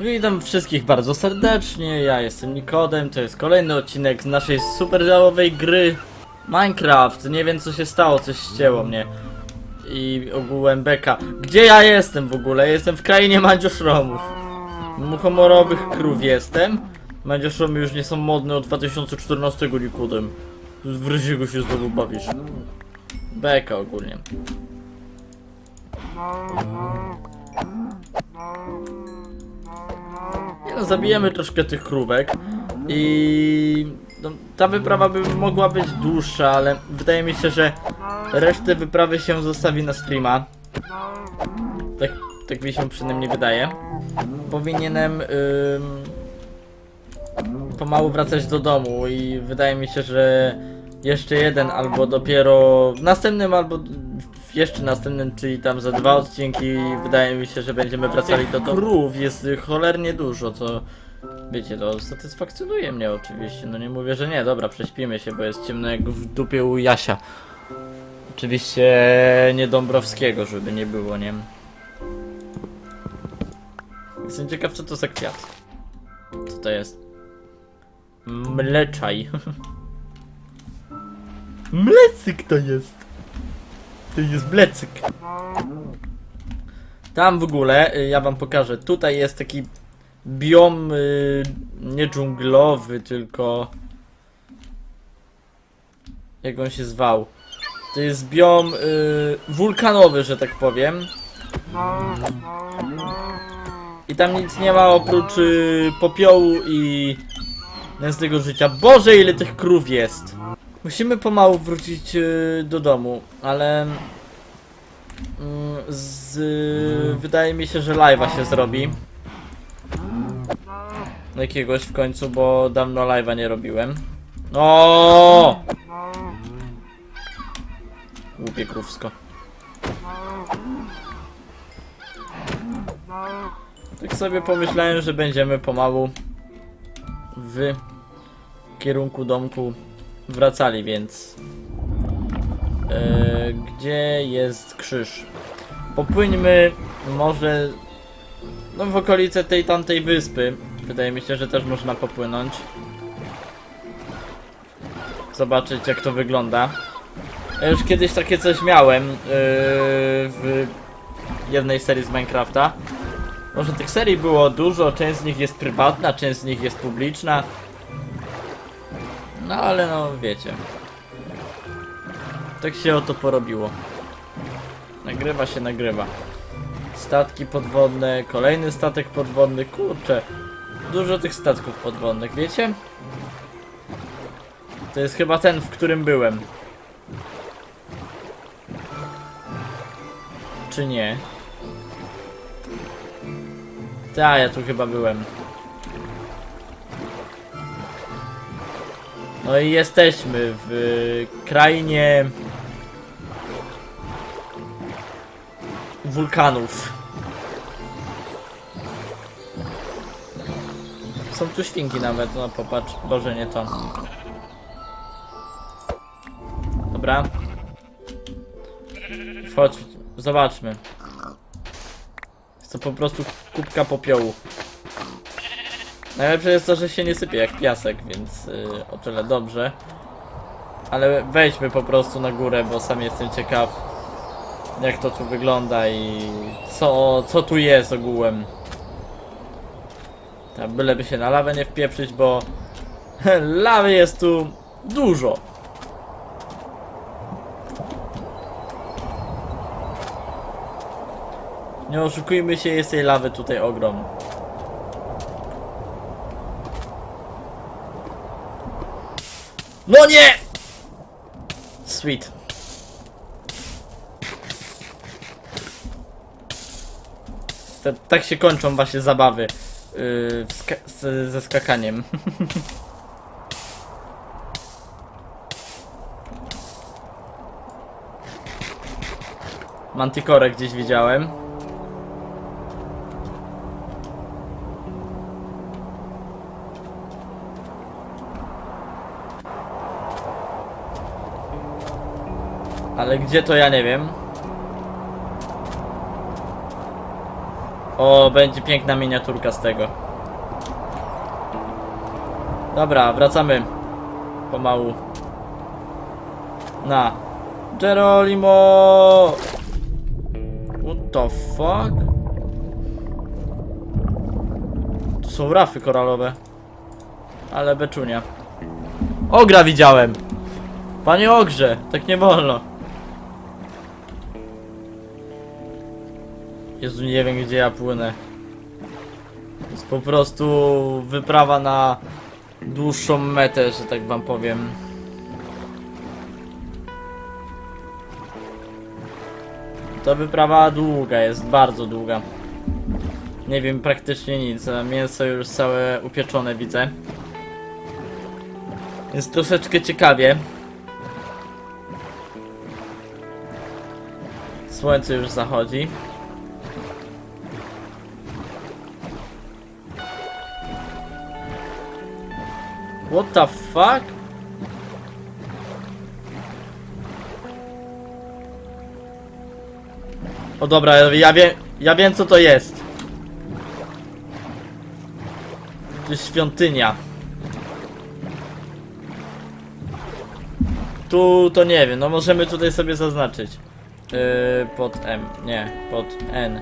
Witam wszystkich bardzo serdecznie, ja jestem Nikodem, to jest kolejny odcinek z naszej super działowej gry Minecraft. Nie wiem co się stało, coś ścięło mnie. I ogółem beka. Gdzie ja jestem w ogóle? Jestem w krainie Mandzioszromów. Muchomorowych krów jestem. Mandzioszromy już nie są modne od 2014 Nikodem. W ryziego się znowu bawisz. Beka ogólnie. Nie no, zabijemy troszkę tych krówek i no, ta wyprawa by mogła być dłuższa, ale wydaje mi się, że resztę wyprawy się zostawi na streama. Tak, tak mi się przynajmniej wydaje. Powinienem ym, pomału wracać do domu i wydaje mi się, że jeszcze jeden albo dopiero w następnym albo jeszcze następnym, czyli tam za dwa odcinki wydaje mi się, że będziemy wracali do. Krów jest cholernie dużo, co wiecie, to satysfakcjonuje mnie oczywiście. No nie mówię, że nie, dobra, prześpimy się, bo jest ciemno jak w dupie u Jasia. Oczywiście nie Dąbrowskiego, żeby nie było, nie? Jestem ciekaw, co to za kwiat. Co to jest? Mleczaj. Mlecyk to jest. To jest mlecyk. Tam w ogóle, y, ja wam pokażę, tutaj jest taki biom y, nie dżunglowy, tylko jak on się zwał. To jest biom y, wulkanowy, że tak powiem. I tam nic nie ma oprócz y, popiołu i nędznego życia. Boże, ile tych krów jest! Musimy pomału wrócić y, do domu, ale mm, z, wydaje mi się, że live'a się zrobi. Jakiegoś w końcu, bo dawno live'a nie robiłem. O! Głupie krówsko. Tak sobie pomyślałem, że będziemy pomału w kierunku domku wracali, więc e, gdzie jest krzyż? Popłyńmy może no, w okolice tej tamtej wyspy. Wydaje mi się, że też można popłynąć. Zobaczyć jak to wygląda. Ja już kiedyś takie coś miałem yy, w jednej serii z Minecrafta. Może tych serii było dużo, część z nich jest prywatna, część z nich jest publiczna. No ale no wiecie. Tak się oto porobiło. Nagrywa się, nagrywa. Statki podwodne, kolejny statek podwodny, kurczę. Dużo tych statków podwodnych, wiecie? To jest chyba ten, w którym byłem. Czy nie? Ta, ja tu chyba byłem. No i jesteśmy w krainie wulkanów. Są tu świnki nawet, no popatrz, Boże nie to. Dobra. Chodź, zobaczmy. Jest to po prostu kubka popiołu. Najlepsze jest to, że się nie sypie jak piasek, więc yy, o tyle dobrze. Ale wejdźmy po prostu na górę, bo sam jestem ciekaw jak to tu wygląda i co, co tu jest ogółem. Tak, byleby się na lawę nie wpieprzyć, bo lawy jest tu dużo. Nie oszukujmy się, jest tej lawy tutaj ogrom. No nie! Sweet. Te, tak się kończą właśnie zabawy yy, ska- z, ze skakaniem. Manticore gdzieś widziałem. Ale gdzie to ja nie wiem. O, będzie piękna miniaturka z tego. Dobra, wracamy. Pomału. Na. Geronimo! What the fuck? Tu są rafy koralowe. Ale beczunia. Ogra widziałem! Panie ogrze, tak nie wolno. Jezu, nie wiem gdzie ja płynę. To jest po prostu wyprawa na dłuższą metę, że tak wam powiem. To wyprawa długa jest, bardzo długa. Nie wiem praktycznie nic, a mięso już całe upieczone widzę. Jest troszeczkę ciekawie. Słońce już zachodzi. What the fuck? O dobra, ja wiem, ja wiem co to jest. To jest świątynia. Tu to nie wiem, no możemy tutaj sobie zaznaczyć. Yy, pod M, nie, pod N.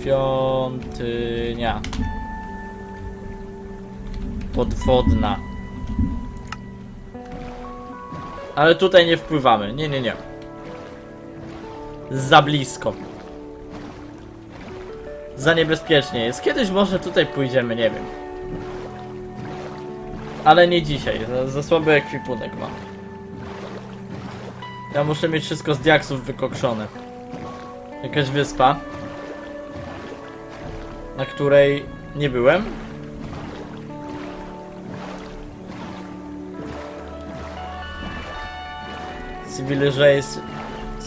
Świątynia. Podwodna. Ale tutaj nie wpływamy. Nie, nie, nie. Za blisko. Za niebezpiecznie jest. Kiedyś może tutaj pójdziemy, nie wiem. Ale nie dzisiaj. Za, za słaby ekwipunek mam. Ja muszę mieć wszystko z diaksów wykokszone. Jakaś wyspa. Na której nie byłem. Civilization,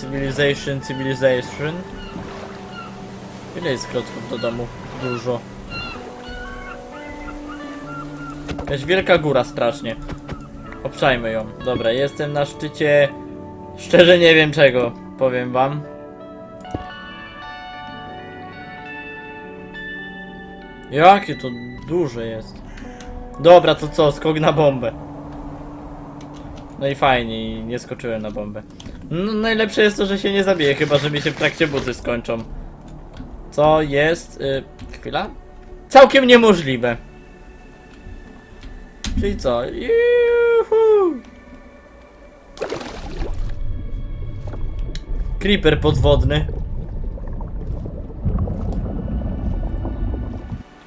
civilization, civilization. Ile jest klocków do domu? Dużo. Jakaś wielka góra strasznie. Obszajmy ją. Dobra, jestem na szczycie. Szczerze nie wiem czego, powiem wam. Jakie to duże jest. Dobra, to co? Skok na bombę. No i fajnie, nie skoczyłem na bombę. No, najlepsze jest to, że się nie zabiję, chyba że mi się w trakcie buty skończą. Co jest... Y, chwila? Całkiem niemożliwe. Czyli co? Juhu! Creeper podwodny.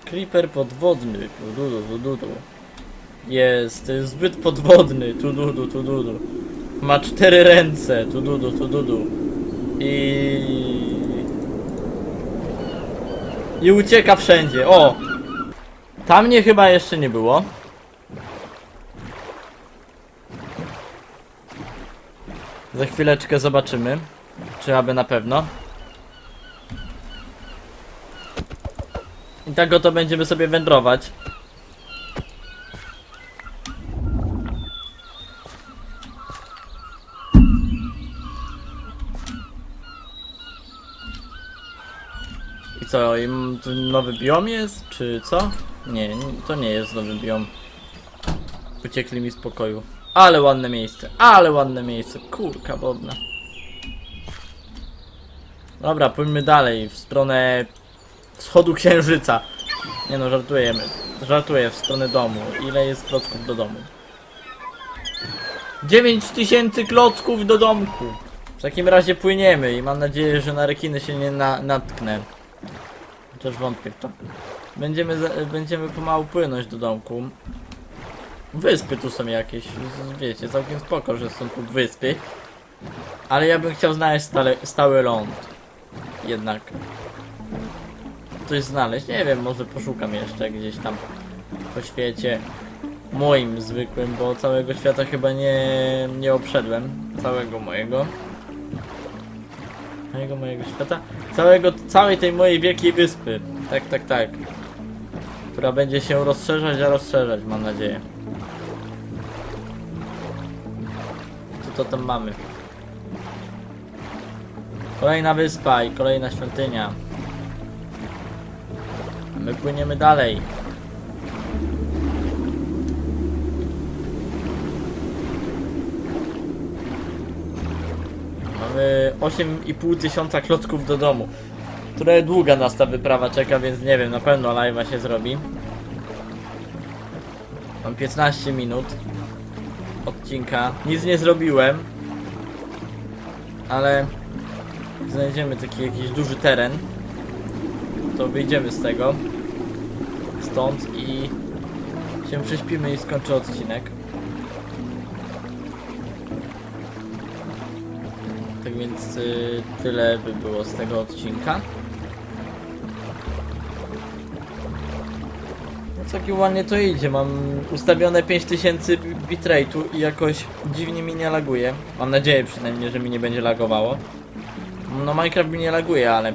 Creeper podwodny. Tududu, tududu. Jest zbyt podwodny. Tududu, tududu. Ma cztery ręce. Tududu, tududu. I... I ucieka wszędzie. O! Tam mnie chyba jeszcze nie było. Za chwileczkę zobaczymy. Czy aby na pewno. I tak oto będziemy sobie wędrować. Co, nowy biom jest, czy co? Nie, to nie jest nowy biom. Uciekli mi z pokoju. Ale ładne miejsce, ale ładne miejsce, kurka wodna. Dobra, pójdźmy dalej, w stronę wschodu księżyca. Nie no, żartujemy. Żartuję, w stronę domu. Ile jest klocków do domu? 9000 klocków do domku! W takim razie płyniemy i mam nadzieję, że na rekiny się nie na, natknę. Chociaż wątpię w to. Będziemy, będziemy pomału płynąć do domku. Wyspy tu są jakieś, wiecie, całkiem spoko, że są tu wyspy. Ale ja bym chciał znaleźć stale, stały ląd. Jednak. Coś znaleźć, nie wiem, może poszukam jeszcze gdzieś tam po świecie moim zwykłym, bo całego świata chyba nie, nie obszedłem. Całego mojego. Mojego, mojego świata. Całego, całej tej mojej wielkiej wyspy. Tak, tak, tak. Która będzie się rozszerzać, a rozszerzać, mam nadzieję. Co to tam mamy? Kolejna wyspa i kolejna świątynia. My płyniemy dalej. 8,5 tysiąca klocków do domu. Trochę długa nas ta wyprawa czeka, więc nie wiem, na pewno live'a się zrobi. Mam 15 minut odcinka. Nic nie zrobiłem. Ale znajdziemy taki jakiś duży teren. To wyjdziemy z tego. Stąd i się prześpimy i skończę odcinek. Więc y, tyle by było z tego odcinka. No całkiem ładnie to idzie, mam ustawione 5000 bitrate'u i jakoś dziwnie mi nie laguje. Mam nadzieję przynajmniej, że mi nie będzie lagowało. No Minecraft mi nie laguje, ale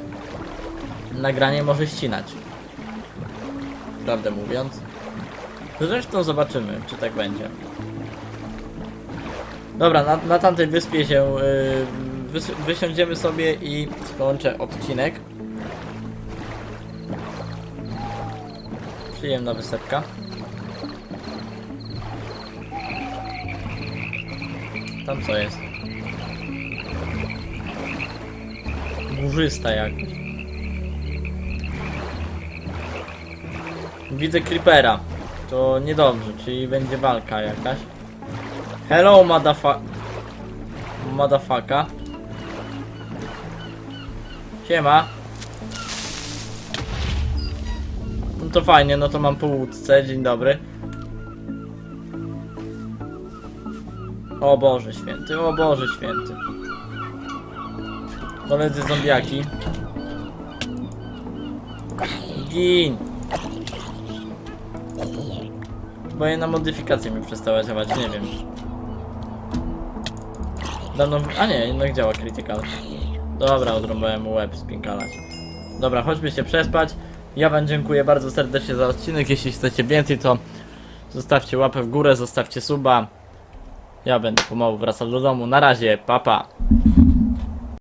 nagranie może ścinać. Prawdę mówiąc. Zresztą zobaczymy, czy tak będzie. Dobra, na, na tamtej wyspie się yy, wys, wysiądziemy sobie i skończę odcinek. Przyjemna wysepka. Tam co jest? Burzysta jakoś. Widzę creepera. To niedobrze, czyli będzie walka jakaś. Hello, motherfuck... Motherfucka. Siema. No to fajnie, no to mam po łódce, dzień dobry. O Boże święty, o Boże święty. Koledzy zombiaki. Gin! Bo jedna modyfikacja mi przestała działać, nie wiem. Dawno... A nie, jednak działa critical. Dobra, odrąbałem mu łeb spinkalać. Dobra, chodźmy się przespać. Ja wam dziękuję bardzo serdecznie za odcinek. Jeśli chcecie więcej, to zostawcie łapę w górę, zostawcie suba. Ja będę pomału wracał do domu. Na razie, papa. Pa.